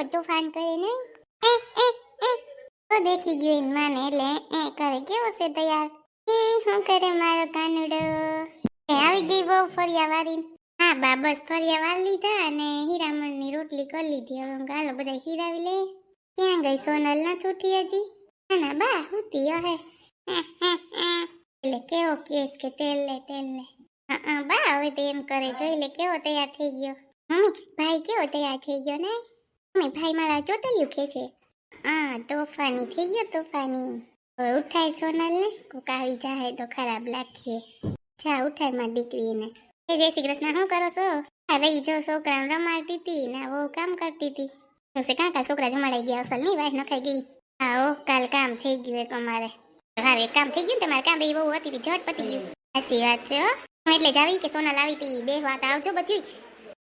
કેવો તોફાન કરે નહીં એ એ એ. તો દેખી ગયો એની માને એટલે એ કરે. કેવો છે તૈયાર? એ, હું કરે મારો કાનુડો? એ આવી ગઈ બહુ ફરિયા વાળી હા, બા, બસ ફરિયા વાળી લીધા અને હીરામણની રોટલી કરી લીધી. હવે ગાલો બધા હીરાવી લે ક્યાં ગઈ? સોનલ ના છૂટી હજી? ના ના, બા, હુતી હે એટલે કેવો કેસ કે તેલ લે તેલ લે. હા, બા, હવે તો એમ કરે. જોઈ લે, કેવો તૈયાર થઈ ગયો? મમ્મી, ભાઈ કેવો તૈયાર થઈ ગયો ને? મમ્મી ભાઈ મારા ચોતલિયું છે? આ તોફાની. થઈ ગયો તોફાની. હવે ઉઠાય સોનલ ને કોક આવી જાય તો ખરાબ લાગીએ જા, ઉઠાયમાં દીકરીને. એ જય શ્રી કૃષ્ણ, શું કરો છો? આ રહી જો છોકરા રમાડતી હતી ને બહુ કામ કરતી હતી. તો કાકા છોકરા જમાડાઈ ગયા અસલ નહીં વાય નખાઈ ગઈ. હા ઓ કાલ કામ થઈ ગયું એક અમારે. હારે કામ થઈ ગયું તમારે? કામ બહુ હતી, ઝટ પતી ગયું. સાચી વાત છે, હો. એટલે જ આવી કે સોનલ આવી હતી? બે વાત આવજો બધી.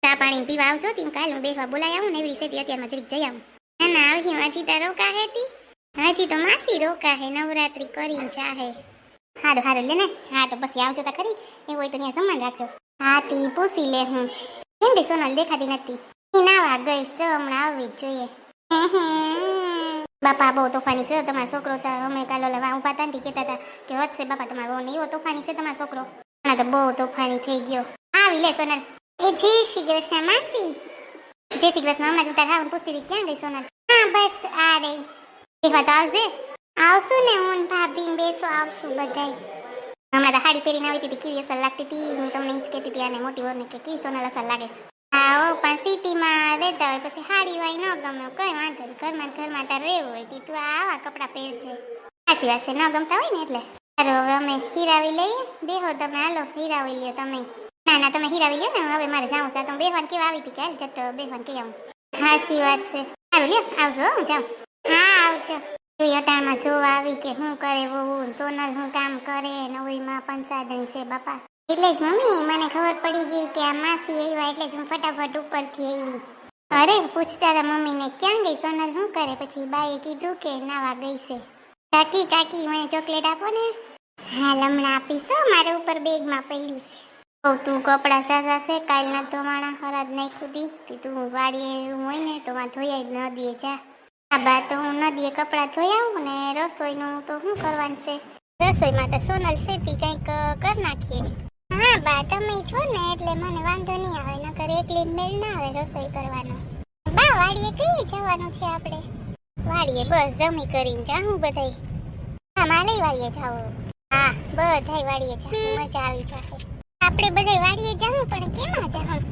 ચા પાણી પીવા આવજો તીમ કાલ હું બેહવા બોલાય આવું ને એવી રીતે અત્યારમાં જરીક જઈ આવું. ના ના, આવી હજી તો રોકા હેતી હજી તો માસી રોકા હે. નવરાત્રી કરીને ચાહે હારું હારું, લે ને. હા, તો પછી આવજો તો ખરી. એ હોય તો ત્યાં સમાન રાખજો. હા તી, પૂછી લે હું. કેમ કે સોનલ દેખાતી નથી? નાવા ગઈ જો હમણાં આવવી જ જોઈએ. બાપા બહુ તોફાની છે, તમારો છોકરો તો અમે કાલો ઓલા ઊભા હતા ને કહેતા હતા કે વધશે બાપા તમારો બહુ એવો તોફાની છે તમારો છોકરો. હમણાં તો બહુ તોફાની થઈ ગયો. આવી લે સોનલ. એ જય શ્રી કૃષ્ણ માસી. જય શ્રી કૃષ્ણ, હમણાં જ ઉતાર હા હું પૂછતી હતી, ક્યાં ગઈ સોનલ? હા, બસ, આ રે દેખવા તો આવશે આવશું ને હું ભાભી બેસો, આવશું બધાય. હમણાં તો હાડી પહેરીને આવી હતી, કેવી અસર લાગતી હતી, હું તમને ઈ જ કહેતી હતી, આને મોટી વરને કે કેવી સોનલ અસર લાગે છે. ઓ પણ સિટીમાં રહેતા હોય પછી હાડી વાય ન ગમે, કઈ વાંધો નહીં, ઘરમાં ઘરમાં તાર રહેવું હોય તું આવા કપડાં પહેરજે. સાચી વાત છે, ન ગમતા હોય ને એટલે. સારું હવે અમે હીરાવી લઈએ. દેહો તમે, હાલો હીરાવી લ્યો તમે. ના ના તમે હીરાવી ગયો ને હવે મારે જાઉં છે. તો બેહવાન કેવા આવી હતી કે ચટ બેહવાન કહી આવું. હાચી વાત છે. સારું લ્યો આવજો હું જાઉં. હા આવજો. જોઈ અટાણમાં જોવા આવી કે શું કરે વહુ સોનલ શું કામ કરે નવીમાં પંચાદન છે બાપા. એટલે જ મમ્મી મને ખબર પડી ગઈ કે આ માસી આવ્યા એટલે જ હું ફટાફટ ઉપરથી આવી. અરે પૂછતા હતા મમ્મીને ક્યાં ગઈ સોનલ શું કરે? પછી બાઈએ કીધું કે નાવા ગઈ છે. કાકી કાકી મને ચોકલેટ આપો ને. હા હમણાં આપીશ હો, મારે ઉપર બેગમાં પડી છે તું કપડાં સાસા છે કાલ ના ધોવાણા હરાદ નહીં ખુદી તે તું વાડીએ એવું હોય ને તો માં ધોયા જ ન દે જા. આ બા તો હું નદીએ કપડાં ધોઈ આવું ને રસોઈનું તો શું કરવાનું છે? રસોઈમાં તો સોનલ છે, તે કંઈક કરી નાખીએ. હા બા, તમે છો ને, એટલે મને વાંધો નહીં આવે, નકર એકલી મેળ ના આવે રસોઈ કરવાનો. બા, વાડીએ કઈ જવાનું છે આપણે? વાડીએ બસ જમી કરીને જાઉં બધાય. હા, માલે વાડીએ જાવું હા, બધાય વાડીએ જાઉં મજા આવી જશે. આપણે બધાય વાડીએ જાઉં પણ કેમાં જાઉં?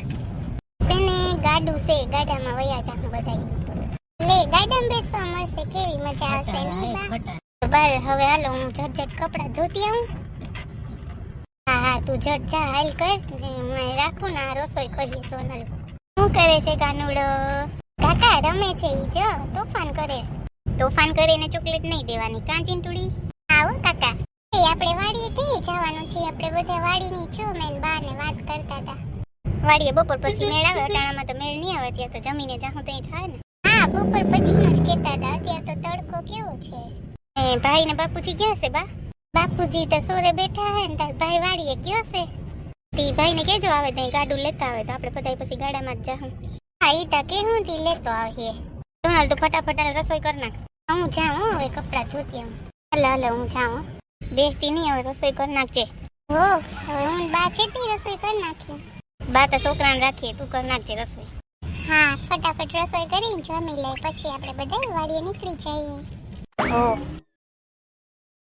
તેને ગાડું છે ગાડામાં વયા જાઉં બધા લે ગાડામાં બેસવા મળશે કેવી મજા આવશે નહીં બા? હવે હાલો હું ઝટ ઝટ કપડાં ધોતી આવું. હા હા તું ઝટ જા હાલ કર મેં હું રાખું ને આ રસોઈ કરીએ સોનલ. શું કરે છે કાનુડો કાકા રમે છે ઈ જો તોફાન કરે. તોફાન કરીને ચોકલેટ નહીં દેવાની કાંચીન ટુડી? આવો કાકા. આપણે વાડીએ કઈ જવાનું છે? આપણે બધા વાડીની છો મેન બા ને વાત કરતા હતા વાડીએ બપોર પછી મેળ આવે? અટાણામાં તો મેળ નહીં આવે ત્યાં તો જમીને જાહું તો થાય ને. હા બપોર પછીનું જ કહેતા હતા અત્યારે તો તડકો કેવો છે? એ ભાઈ ને બાપુજી ગયા છે બા? બાપુજી તો સોરે બેઠા હે ને તાર ભાઈ વાડીએ ગયો છે? તી ભાઈ ને કેજો આવે તઈ ગાડું લેતા આવે તો આપણે બધા પછી ગાડામાં જ જાહું. હા ઈ તા કે હું તી લેતો આવીએ. સોનલ તો ફટાફટ રસોઈ કર નાખ. હું જાઉં હવે કપડાં ધોતી હું હાલો હાલો હું જાઉં. બેસતી નહીં હવે રસોઈ કરી નાખજે. હો હવે હું બા છે તે રસોઈ કરી નાખી. બા તો છોકરાને રાખીએ તું કરી નાખજે રસોઈ. હા ફટાફટ રસોઈ કરીને જમી લે પછી આપણે બધા વાડીએ નીકળી જઈએ. ઓ